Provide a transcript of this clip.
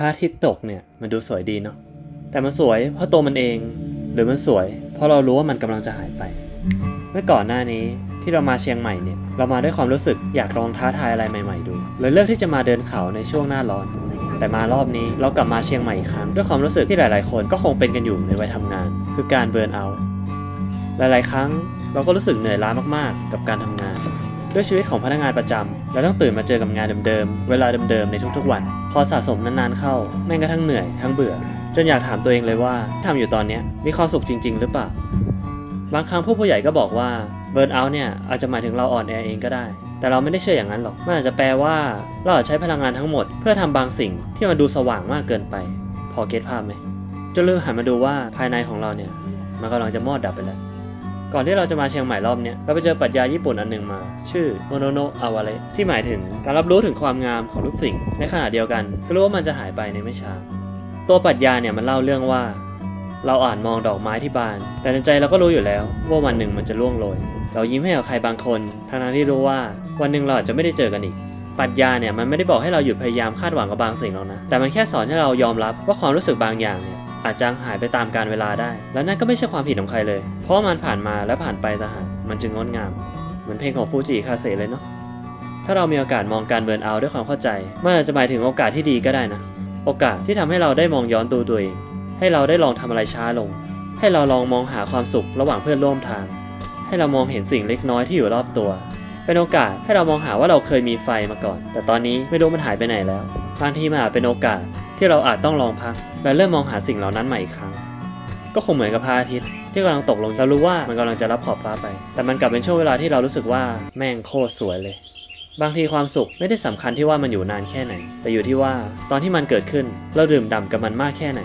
ระอาทิตย์ตกเนี่ยมันดูสวยดีเนาะแต่มันสวยเพราะตัวมันเอง หรือมันสวย เพราะเรารู้ว่ามันกำลังจะหายไป เมื่อก่อนหน้านี้ที่เรามาเชียงใหม่เนี่ยเรามาด้วยความรู้สึกอยากลองท้าทายอะไรใหม่ ๆ ดูเลยเลือกที่จะมาเดินเขาในช่วงหน้าร้อน แต่มารอบนี้เรากลับมาเชียงใหม่อีกครั้งด้วยความรู้สึกที่หลาย ๆ คนก็คงเป็นกันอยู่ในวัยทำงาน คือการเบิร์นเอาหลาย ๆ ครั้งเราก็รู้สึกเหนื่อยล้ามาก ๆ กับการทำงาน ด้วยชีวิตของพนักงานประจำและต้องตื่นมาเจอกับงานเดิมๆ เวลาเดิมๆ ในทุกๆวัน พอสะสมนานๆเข้า แม่งก็ทั้งเหนื่อย ทั้งเบื่อ จนอยากถามตัวเองเลยว่าทำอยู่ตอนนี้มีความสุขจริง ๆ หรือเปล่า บางครั้งผู้ผู้ใหญ่ก็บอกว่าเบิร์นเอาท์เนี่ยอาจจะหมายถึงเราอ่อนแอเองก็ได้ แต่เราไม่ได้เชื่ออย่างนั้นหรอก มันอาจจะแปลว่า เราอาจใช้พลังงานทั้งหมด เพื่อทำบางสิ่งที่มันดูสว่างมากเกินไป พอเก็ตภาพไหมจนลืมหันมาดูว่าภายในของเราเนี่ยมันกำลังจะมอดดับไปแล้ว ก่อนที่เราจะมาเชียงใหม่รอบเนี้ยเราไปเจอปรัชญาญี่ปุ่นอันหนึ่งมา ชื่อโมโนโนอาวาเรที่หมายถึงการรับรู้ถึงความงามของทุกสิ่ง ในขณะเดียวกัน ก็รู้ว่ามันจะหายไปในไม่ช้าตัวปรัชญาเนี่ยมันเล่าเรื่องว่า เราอ่านมองดอกไม้ที่บาน แต่ในใจเราก็รู้อยู่แล้ว ว่าวันหนึ่งมันจะร่วงโรยเรายิ้มให้กับใครบางคนทั้งนั้นที่รู้ว่า วันหนึ่งเราอาจจะไม่ได้เจอกันอีก ปรัชญาเนี่ยมันไม่ได้บอกให้เราหยุดพยายามคาดหวังกับบางสิ่งหรอกนะ แต่มันแค่สอนให้เรายอมรับว่าความรู้สึกบางอย่างเนี่ยอาจจางหายไปตามกาลเวลาได้ และนั่นก็ไม่ใช่ความผิดของใครเลย เพราะมันผ่านมาและผ่านไปต่างหากมันจึงงดงาม เหมือนเพลงของฟูจิคาเซเลยเนาะ ถ้าเรามีโอกาสมองการเบิร์นเอาด้วยความเข้าใจ มันอาจจะหมายถึงโอกาสที่ดีก็ได้นะ โอกาสที่ทำให้เราได้มองย้อนตัวตัวเอง ให้เราได้ลองทำอะไรช้าลง ให้เราลองมองหาความสุขระหว่างเพื่อนร่วมทาง ให้เรามองเห็นสิ่งเล็กน้อยที่อยู่รอบตัว เป็นโอกาสให้เรามองหาว่าเราเคยมีไฟมาก่อน แต่ตอนนี้ไม่รู้มันหายไปไหนแล้วบางทีมันอาจเป็นโอกาสที่เราอาจต้องลองพัก และเริ่มมองหาสิ่งเหล่านั้นใหม่อีกครั้ง ก็คงเหมือนกับพระอาทิตย์ที่กำลังตกลงเรารู้ว่ามันกำลังจะรับขอบฟ้าไป แต่มันกลับเป็นช่วงเวลาที่เรารู้สึกว่าแม่งโคตรสวยเลยบางทีความสุขไม่ได้สำคัญที่ว่ามันอยู่นานแค่ไหน แต่อยู่ที่ว่าตอนที่มันเกิดขึ้นเราดื่มด่ำกับมันมากแค่ไหน